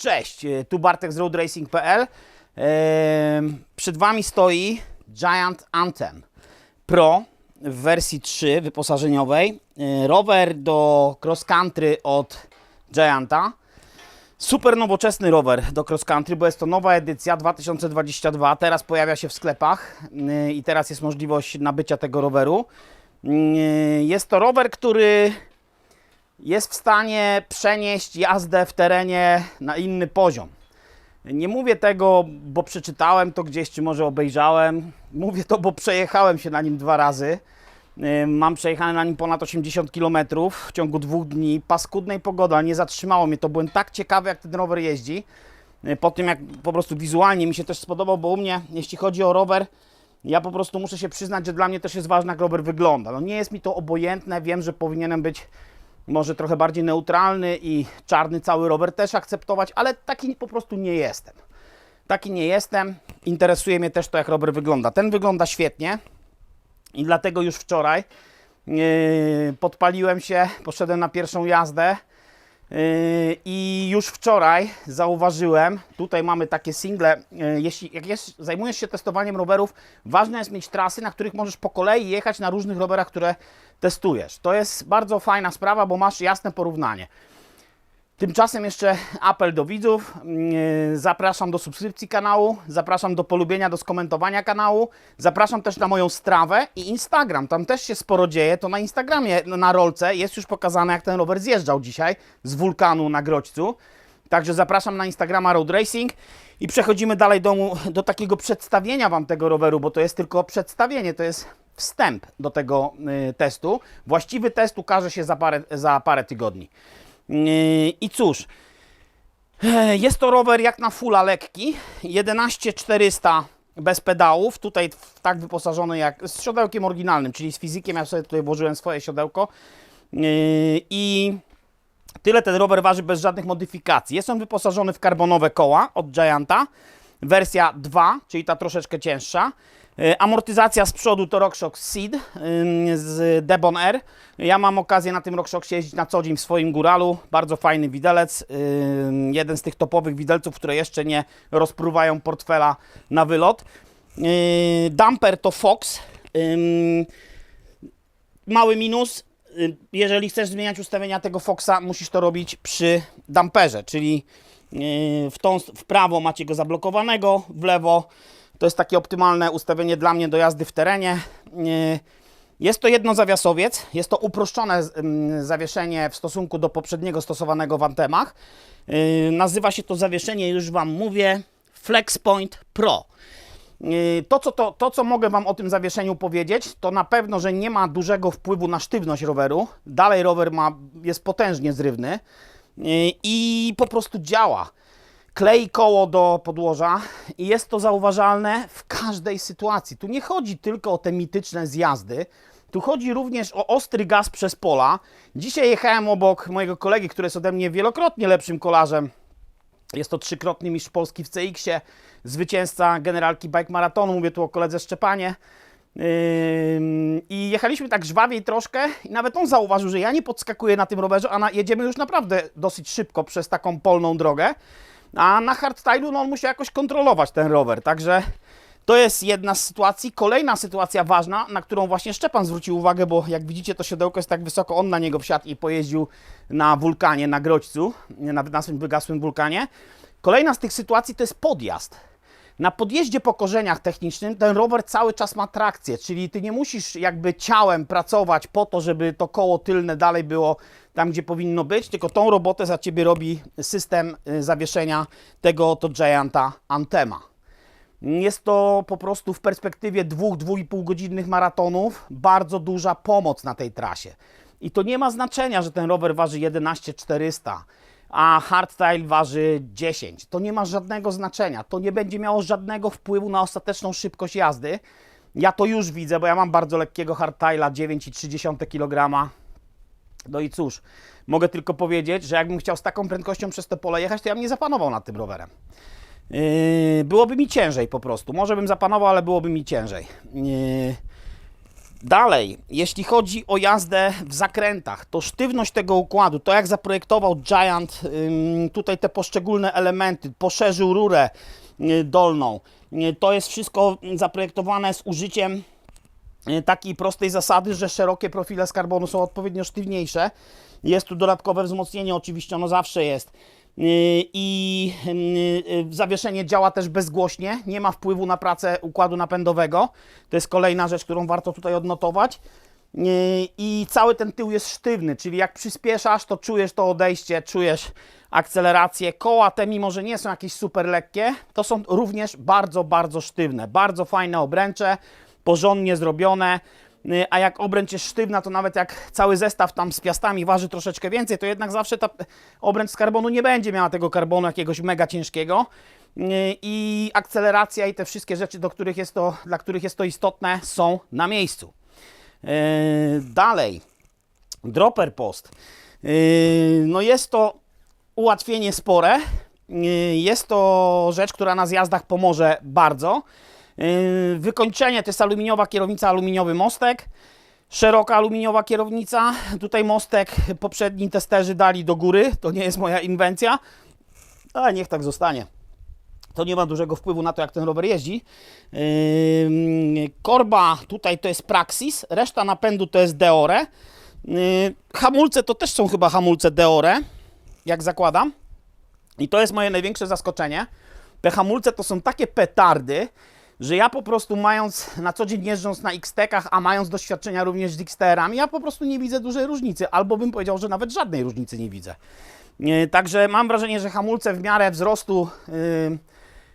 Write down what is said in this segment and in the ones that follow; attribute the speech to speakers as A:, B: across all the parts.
A: Cześć, e, tu Bartek z roadracing.pl. Przed Wami stoi Giant Anthem Pro w wersji 3 wyposażeniowej. E, Rower do cross country od Gianta. Super nowoczesny rower do cross country, bo jest to nowa edycja 2022. Teraz pojawia się w sklepach yy, i teraz jest możliwość nabycia tego roweru. Jest to rower, który jest w stanie przenieść jazdę w terenie na inny poziom. Nie mówię tego, bo przeczytałem to gdzieś, czy może obejrzałem. Mówię to, bo przejechałem się na nim dwa razy. Mam przejechane na nim ponad 80 km w ciągu dwóch dni. Paskudnej pogody, ale nie zatrzymało mnie to. Byłem tak ciekawy, jak ten rower jeździ. Yy, Po tym, jak po prostu wizualnie mi się też spodobał, bo u mnie, jeśli chodzi o rower, ja po prostu muszę się przyznać, że dla mnie też jest ważne, jak rower wygląda. No nie jest mi to obojętne, wiem, że powinienem być może trochę bardziej neutralny i czarny cały rower też akceptować, ale taki po prostu nie jestem. Taki nie jestem. Interesuje mnie też to, jak rower wygląda. Ten wygląda świetnie i dlatego już wczoraj yy, podpaliłem się, poszedłem na pierwszą jazdę i już wczoraj zauważyłem, tutaj mamy takie single, yy, jeśli jak jest, zajmujesz się testowaniem rowerów, ważne jest mieć trasy, na których możesz po kolei jechać na różnych rowerach, które testujesz. To jest bardzo fajna sprawa, bo masz jasne porównanie. Tymczasem jeszcze apel do widzów. Yy, Zapraszam do subskrypcji kanału, zapraszam do polubienia, do skomentowania kanału. Zapraszam też na moją strawę i Instagram. Tam też się sporo dzieje. To na Instagramie, na rolce jest już pokazane, jak ten rower zjeżdżał dzisiaj z wulkanu na Grodźcu. Także zapraszam na Instagrama Road Racing i przechodzimy dalej do, do takiego przedstawienia Wam tego roweru, bo to jest tylko przedstawienie, to jest wstęp do tego y, testu. Właściwy test ukaże się za parę, za parę tygodni. Yy, I cóż, jest to rower jak na fulla lekki, 11400 bez pedałów, tutaj tak wyposażony jak z siodełkiem oryginalnym, czyli z fizykiem, ja sobie tutaj włożyłem swoje siodełko Yy, i tyle ten rower waży bez żadnych modyfikacji. Jest on wyposażony w karbonowe koła od Gianta, wersja 2, czyli ta troszeczkę cięższa. Yy, Amortyzacja z przodu to RockShox Seed z Debon Air. Ja mam okazję na tym RockShoxie jeździć na co dzień w swoim góralu. Bardzo fajny widelec. Jeden z tych topowych widelców, które jeszcze nie rozpruwają portfela na wylot. Yy, Dumper to Fox. Mały minus, y, jeżeli chcesz zmieniać ustawienia tego Foxa, musisz to robić przy damperze, czyli y, w, tą, w prawo macie go zablokowanego, w lewo to jest takie optymalne ustawienie dla mnie do jazdy w terenie. Y, Jest to jednozawiasowiec, jest to uproszczone ym, zawieszenie w stosunku do poprzedniego stosowanego w Antemach. Y, Nazywa się to zawieszenie, już Wam mówię, FlexPoint Pro. Yy, To co, to, to, co mogę Wam o tym zawieszeniu powiedzieć, to na pewno, że nie ma dużego wpływu na sztywność roweru. Dalej rower ma, jest potężnie zrywny yy, i po prostu działa. Klei koło do podłoża i jest to zauważalne w każdej sytuacji. Tu nie chodzi tylko o te mityczne zjazdy, tu chodzi również o ostry gaz przez pola. Dzisiaj jechałem obok mojego kolegi, który jest ode mnie wielokrotnie lepszym kolarzem jest to trzykrotny mistrz Polski w CX-ie, zwycięzca generalki bike maratonu, mówię tu o koledze Szczepanie. Ym, I jechaliśmy tak żwawiej troszkę i nawet on zauważył, że ja nie podskakuję na tym rowerze, a jedziemy już naprawdę dosyć szybko przez taką polną drogę. A na hardstylu no, on musi jakoś kontrolować ten rower, także to jest jedna z sytuacji. Kolejna sytuacja ważna, na którą właśnie Szczepan zwrócił uwagę, bo jak widzicie to siodełko jest tak wysoko, on na niego wsiadł i pojeździł na wulkanie, na Grodźcu, na, na swym wygasłym wulkanie. Kolejna z tych sytuacji to jest podjazd. Na podjeździe po korzeniach technicznym ten rower cały czas ma trakcję, czyli ty nie musisz jakby ciałem pracować po to, żeby to koło tylne dalej było tam, gdzie powinno być, tylko tą robotę za ciebie robi system y, zawieszenia tego oto Gianta Antema. Jest to po prostu w perspektywie dwóch, dwóch i pół godzinnych maratonów bardzo duża pomoc na tej trasie. I to nie ma znaczenia, że ten rower waży 11400, a hardstyle waży 10. To nie ma żadnego znaczenia. To nie będzie miało żadnego wpływu na ostateczną szybkość jazdy. Ja to już widzę, bo ja mam bardzo lekkiego hardstyla 9,3 kg. No i cóż, mogę tylko powiedzieć, że jakbym chciał z taką prędkością przez te pole jechać, to ja bym nie zapanował nad tym rowerem. Yy, byłoby mi ciężej po prostu. Może bym zapanował, ale byłoby mi ciężej. Yy, Dalej, jeśli chodzi o jazdę w zakrętach, to sztywność tego układu, to jak zaprojektował Giant tutaj te poszczególne elementy, poszerzył rurę y, dolną, y, to jest wszystko zaprojektowane z użyciem takiej prostej zasady, że szerokie profile z karbonu są odpowiednio sztywniejsze. Jest tu dodatkowe wzmocnienie, oczywiście ono zawsze jest. Yy, I yy, zawieszenie działa też bezgłośnie, nie ma wpływu na pracę układu napędowego. To jest kolejna rzecz, którą warto tutaj odnotować. I cały ten tył jest sztywny, czyli jak przyspieszasz, to czujesz to odejście, czujesz akcelerację. Koła te, mimo że nie są jakieś super lekkie, to są również bardzo, bardzo sztywne. Bardzo fajne obręcze, porządnie zrobione. Y, a jak obręcz jest sztywna, to nawet jak cały zestaw tam z piastami waży troszeczkę więcej, to jednak zawsze ta obręcz z karbonu nie będzie miała tego karbonu jakiegoś mega ciężkiego. Y, I akceleracja i te wszystkie rzeczy, do których jest to, dla których jest to istotne, są na miejscu. Y, Dalej, dropper post. No jest to ułatwienie spore. Jest to rzecz, która na zjazdach pomoże bardzo. Yy, Wykończenie to jest aluminiowa kierownica, aluminiowy mostek. Szeroka aluminiowa kierownica. Tutaj mostek poprzedni testerzy dali do góry. To nie jest moja inwencja, ale niech tak zostanie. To nie ma dużego wpływu na to, jak ten rower jeździ. Yy, Korba tutaj to jest Praxis, reszta napędu to jest Deore. Yy, Hamulce to też są chyba hamulce Deore, jak zakładam. I to jest moje największe zaskoczenie. Te hamulce to są takie petardy, że ja po prostu mając na co dzień jeżdżąc na X-Tekach, a mając doświadczenia również z XTR-ami, ja po prostu nie widzę dużej różnicy, albo bym powiedział, że nawet żadnej różnicy nie widzę. E, Także mam wrażenie, że hamulce w miarę wzrostu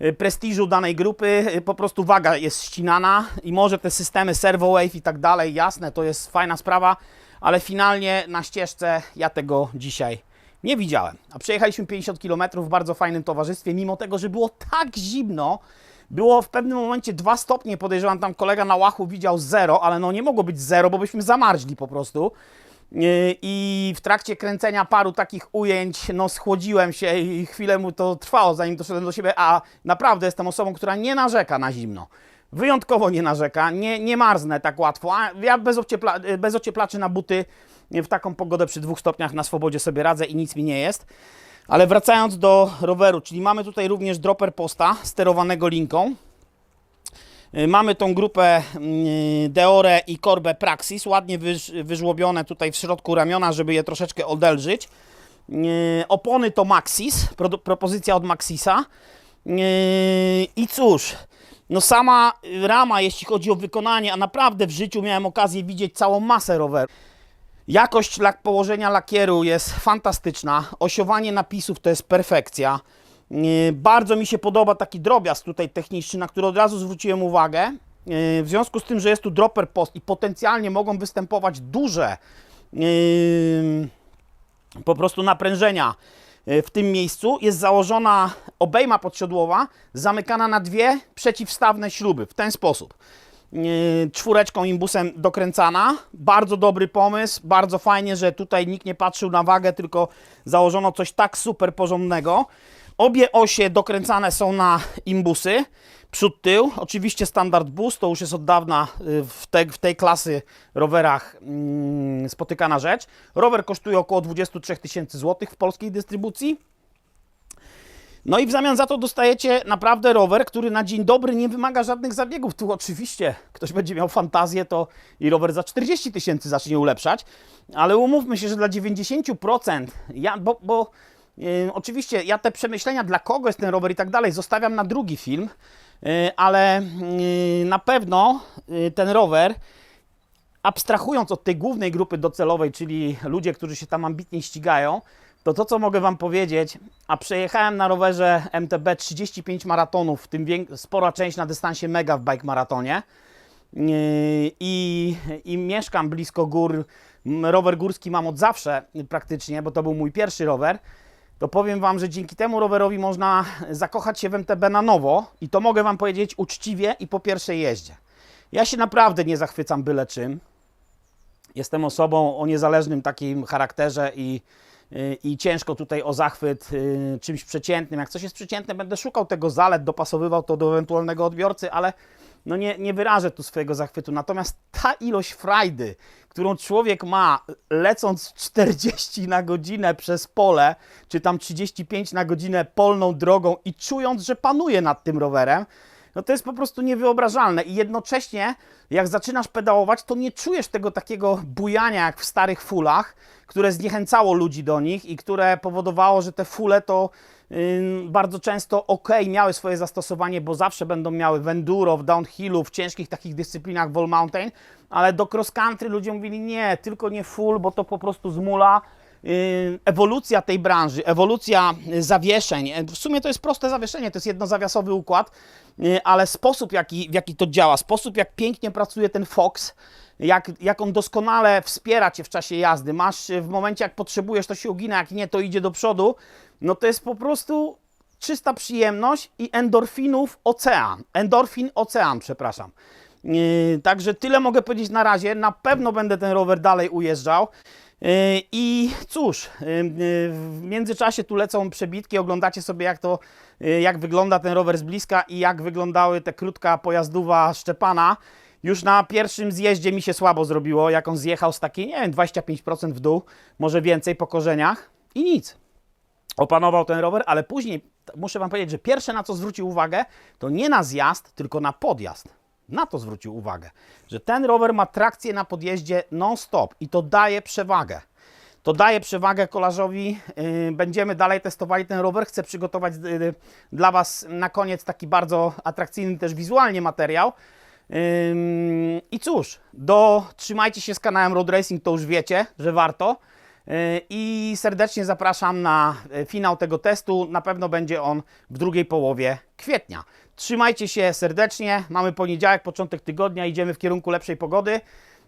A: yy, prestiżu danej grupy, po prostu waga jest ścinana i może te systemy servo wave i tak dalej, jasne, to jest fajna sprawa, ale finalnie na ścieżce ja tego dzisiaj nie widziałem. A przejechaliśmy 50 km w bardzo fajnym towarzystwie, mimo tego, że było tak zimno, było w pewnym momencie 2 stopnie, podejrzewam, tam kolega na łachu widział 0, ale no nie mogło być 0, bo byśmy zamarzli po prostu. Yy, I w trakcie kręcenia paru takich ujęć, no schłodziłem się i chwilę mu to trwało, zanim doszedłem do siebie, a naprawdę jestem osobą, która nie narzeka na zimno. Wyjątkowo nie narzeka, nie, nie marznę tak łatwo. A ja bez, ociepla, bez ocieplaczy na buty w taką pogodę przy dwóch stopniach na swobodzie sobie radzę i nic mi nie jest. Ale wracając do roweru, czyli mamy tutaj również dropper posta sterowanego linką. Y, Mamy tą grupę y, Deore i Corbe Praxis, ładnie wyż, wyżłobione tutaj w środku ramiona, żeby je troszeczkę odelżyć. Y, Opony to Maxis, pro, propozycja od Maxisa. I cóż, no sama rama, jeśli chodzi o wykonanie, a naprawdę w życiu miałem okazję widzieć całą masę rowerów. Jakość lak położenia lakieru jest fantastyczna. Osiowanie napisów to jest perfekcja. Yy, Bardzo mi się podoba taki drobiazg tutaj techniczny, na który od razu zwróciłem uwagę. Yy, W związku z tym, że jest tu dropper post i potencjalnie mogą występować duże yy, po prostu naprężenia w tym miejscu, jest założona obejma podsiodłowa, zamykana na dwie przeciwstawne śruby w ten sposób czwóreczką imbusem dokręcana. Bardzo dobry pomysł, bardzo fajnie, że tutaj nikt nie patrzył na wagę, tylko założono coś tak super porządnego. Obie osie dokręcane są na imbusy, przód, tył. Oczywiście standard boost, to już jest od dawna y, w, te, w tej klasy rowerach mm, spotykana rzecz. Rower kosztuje około 23 tysięcy złotych w polskiej dystrybucji. No i w zamian za to dostajecie naprawdę rower, który na dzień dobry nie wymaga żadnych zabiegów. Tu oczywiście ktoś będzie miał fantazję, to i rower za 40 tysięcy zacznie ulepszać, ale umówmy się, że dla 90%, ja, bo, bo yy, oczywiście ja te przemyślenia, dla kogo jest ten rower i tak dalej, zostawiam na drugi film, yy, ale yy, na pewno ten rower abstrahując od tej głównej grupy docelowej, czyli ludzie, którzy się tam ambitnie ścigają, to to, co mogę Wam powiedzieć, a przejechałem na rowerze MTB 35 maratonów, w tym spora część na dystansie mega w bike maratonie yy, i, i mieszkam blisko gór. Rower górski mam od zawsze praktycznie, bo to był mój pierwszy rower. To powiem Wam, że dzięki temu rowerowi można zakochać się w MTB na nowo i to mogę Wam powiedzieć uczciwie i po pierwszej jeździe. Ja się naprawdę nie zachwycam byle czym. Jestem osobą o niezależnym takim charakterze i, i ciężko tutaj o zachwyt y, czymś przeciętnym. Jak coś jest przeciętne, będę szukał tego zalet, dopasowywał to do ewentualnego odbiorcy, ale no nie, nie wyrażę tu swojego zachwytu. Natomiast ta ilość frajdy, którą człowiek ma lecąc 40 na godzinę przez pole, czy tam 35 na godzinę polną drogą i czując, że panuje nad tym rowerem, no to jest po prostu niewyobrażalne. I jednocześnie, jak zaczynasz pedałować, to nie czujesz tego takiego bujania jak w starych fulach, które zniechęcało ludzi do nich i które powodowało, że te fule to bardzo często ok, miały swoje zastosowanie, bo zawsze będą miały w enduro, w downhillu, w ciężkich takich dyscyplinach wall mountain, ale do cross country ludzie mówili nie, tylko nie full, bo to po prostu zmula. Yy, ewolucja tej branży, ewolucja y, zawieszeń. W sumie to jest proste zawieszenie, to jest jednozawiasowy układ, yy, ale sposób, jaki, w jaki to działa, sposób, jak pięknie pracuje ten Fox, jak, jak on doskonale wspiera cię w czasie jazdy. Masz y, w momencie, jak potrzebujesz, to się ugina, jak nie, to idzie do przodu. No to jest po prostu czysta przyjemność i endorfinów ocean. Endorfin ocean, przepraszam. Także tyle mogę powiedzieć na razie. Na pewno będę ten rower dalej ujeżdżał. Yy, I cóż, yy, w międzyczasie tu lecą przebitki, oglądacie sobie jak to, yy, jak wygląda ten rower z bliska i jak wyglądały te krótka pojazdowa Szczepana. Już na pierwszym zjeździe mi się słabo zrobiło, jak on zjechał z takiej, nie wiem, 25% w dół, może więcej po korzeniach i nic opanował ten rower, ale później muszę Wam powiedzieć, że pierwsze na co zwrócił uwagę, to nie na zjazd, tylko na podjazd. Na to zwrócił uwagę, że ten rower ma trakcję na podjeździe non-stop i to daje przewagę. To daje przewagę kolarzowi. Yy, Będziemy dalej testowali ten rower. Chcę przygotować yy, dla Was na koniec taki bardzo atrakcyjny też wizualnie materiał. I cóż, do, trzymajcie się z kanałem Road Racing, to już wiecie, że warto. Yy, I serdecznie zapraszam na finał tego testu. Na pewno będzie on w drugiej połowie kwietnia. Trzymajcie się serdecznie. Mamy poniedziałek, początek tygodnia, idziemy w kierunku lepszej pogody.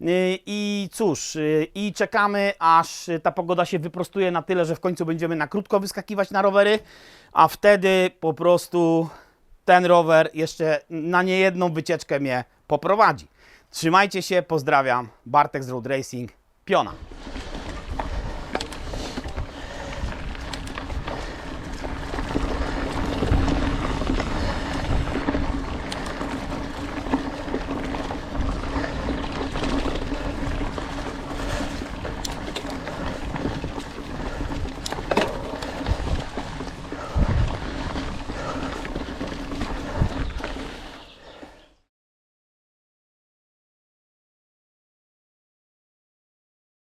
A: Yy, I cóż, yy, i czekamy, aż ta pogoda się wyprostuje na tyle, że w końcu będziemy na krótko wyskakiwać na rowery, a wtedy po prostu ten rower jeszcze na niejedną wycieczkę mnie poprowadzi. Trzymajcie się, pozdrawiam. Bartek z Road Racing, Piona.